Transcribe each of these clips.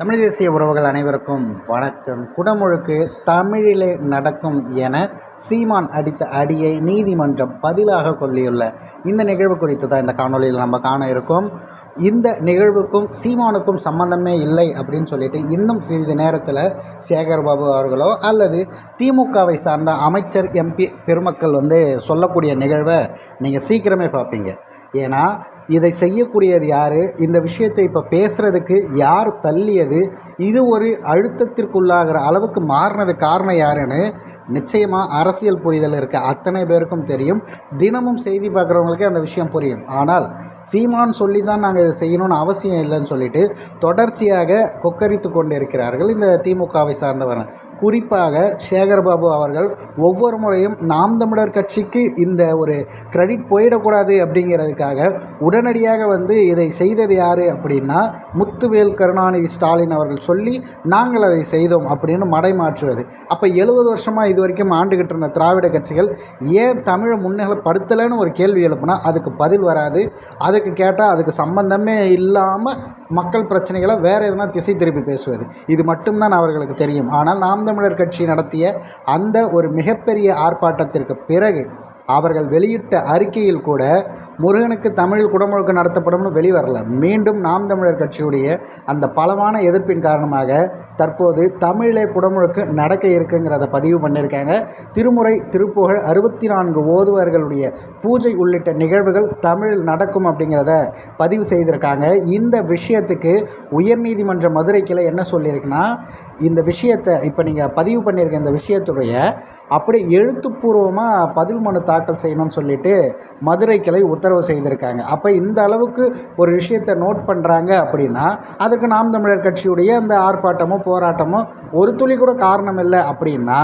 தமிழ் தேசிய உறவுகள் அனைவருக்கும் வணக்கம். குடமுழுக்கு தமிழிலே நடக்கும் என சீமான் அடித்த அடியை நீதிமன்றம் பதிலாக கொள்ளியுள்ள இந்த நிகழ்வு குறித்து தான் இந்த காணொளியில் நம்ம காண இருக்கோம். இந்த நிகழ்வுக்கும் சீமானுக்கும் சம்பந்தமே இல்லை அப்படின்னு சொல்லிட்டு இன்னும் சிறிது நேரத்தில் சேகர்பாபு அவர்களோ அல்லது திமுகவை சார்ந்த அமைச்சர் எம்பி பெருமக்கள் வந்து சொல்லக்கூடிய நிகழ்வை நீங்கள் சீக்கிரமே பார்ப்பீங்க. ஏன்னா இதை செய்யக்கூடியது யார்? இந்த விஷயத்தை இப்போ பேசுகிறதுக்கு யார் தள்ளியது? இது ஒரு அழுத்தத்திற்குள்ளாகிற அளவுக்கு மாறினது காரணம் யாருன்னு நிச்சயமாக அரசியல் புரிதல் இருக்க அத்தனை பேருக்கும் தெரியும். தினமும் செய்தி பார்க்குறவங்களுக்கே அந்த விஷயம் புரியும். ஆனால் சீமான் சொல்லி தான் நாங்கள் இதை செய்யணும்னு அவசியம் இல்லைன்னு சொல்லிட்டு தொடர்ச்சியாக கொக்கரித்து கொண்டு இருக்கிறார்கள் இந்த திமுகவை சார்ந்தவர் குறிப்பாக சேகர்பாபு அவர்கள் ஒவ்வொரு முறையும் நாம் தமிழர் கட்சிக்கு இந்த ஒரு கிரெடிட் போயிடக்கூடாது அப்படிங்கிறதுக்காக உடனடியாக வந்து இதை செய்தது யார் அப்படின்னா முத்துவேல் கருணாநிதி ஸ்டாலின் அவர்கள் சொல்லி நாங்கள் அதை செய்தோம் அப்படின்னு மடைமாற்றுவது அப்போ எழுபது வருஷமாக இது வரைக்கும் ஆண்டுகிட்டு இருந்த திராவிட கட்சிகள் ஏன் தமிழை முன்னிலைப்படுத்தலைன்னு ஒரு கேள்வி எழுப்புனா அதுக்கு பதில் வராது. அதுக்கு கேட்டால் அதுக்கு சம்பந்தமே இல்லாமல் மக்கள் பிரச்சனைகளை வேறு எதுனா திசை திருப்பி பேசுவது. இது மட்டும்தான் அவர்களுக்கு தெரியும். ஆனால் நாம் தமிழர் கட்சி நடத்திய அந்த ஒரு மிகப்பெரிய ஆர்ப்பாட்டத்திற்கு பிறகு அவர்கள் வெளியிட்ட அறிக்கையில் கூட முருகனுக்கு தமிழ் குடமுழுக்கு நடத்தப்படும்னு வெளிவரல. மீண்டும் நாம் தமிழர் கட்சியுடைய அந்த பலமான எதிர்ப்பின் காரணமாக தற்போது தமிழிலே குடமுழுக்கு நடக்க இருக்குங்கிறத பதிவு பண்ணியிருக்காங்க. திருமுறை திருப்புகழ் அறுபத்தி நான்கு ஓதுவர்களுடைய பூஜை உள்ளிட்ட நிகழ்வுகள் தமிழில் நடக்கும் அப்படிங்கிறத பதிவு செய்திருக்காங்க. இந்த விஷயத்துக்கு உயர்நீதிமன்ற மதுரை கிளை என்ன சொல்லியிருக்குன்னா இந்த விஷயத்தை இப்போ நீங்கள் பதிவு பண்ணியிருக்க இந்த விஷயத்துடைய அப்படி எழுத்துப்பூர்வமாக பதில் மனு தாக்கல் செய்யணும்னு சொல்லிட்டு மதுரை கிளை உத்தரவு உத்தரவு செய்திருக்காங்க. அப்போ இந்த அளவுக்கு ஒரு விஷயத்தை நோட் பண்ணுறாங்க அப்படின்னா அதுக்கு நாம் தமிழர் கட்சியுடைய அந்த ஆர்ப்பாட்டமோ போராட்டமோ ஒரு துளி கூட காரணம் இல்லை அப்படின்னா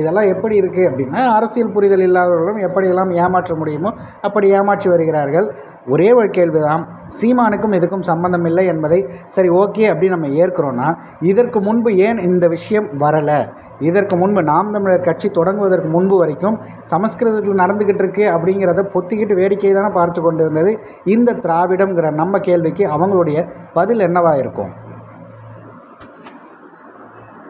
இதெல்லாம் எப்படி இருக்குது அப்படின்னா அரசியல் புரிதல் இல்லாதவர்களும் எப்படியெல்லாம் ஏமாற்ற முடியுமோ அப்படி ஏமாற்றி வருகிறார்கள். ஒரே ஒரு கேள்விதான். சீமானுக்கும் இதுக்கும் சம்பந்தம் இல்லை என்பதை சரி ஓகே அப்படின்னு நம்ம ஏற்கிறோன்னா இதற்கு முன்பு ஏன் இந்த விஷயம் வரலை? இதற்கு முன்பு நாம் தமிழர் கட்சி தொடங்குவதற்கு முன்பு வரைக்கும் சமஸ்கிருதத்தில் நடந்துக்கிட்டு இருக்கு அப்படிங்கிறத பொத்திக்கிட்டு வேடிக்கை தானே பார்த்து பார்த்து கொண்டிருந்தது இந்த திராவிடம்ங்கிற நம்ம கேள்விக்கு அவங்களுடைய பதில் என்னவாக இருக்கும்?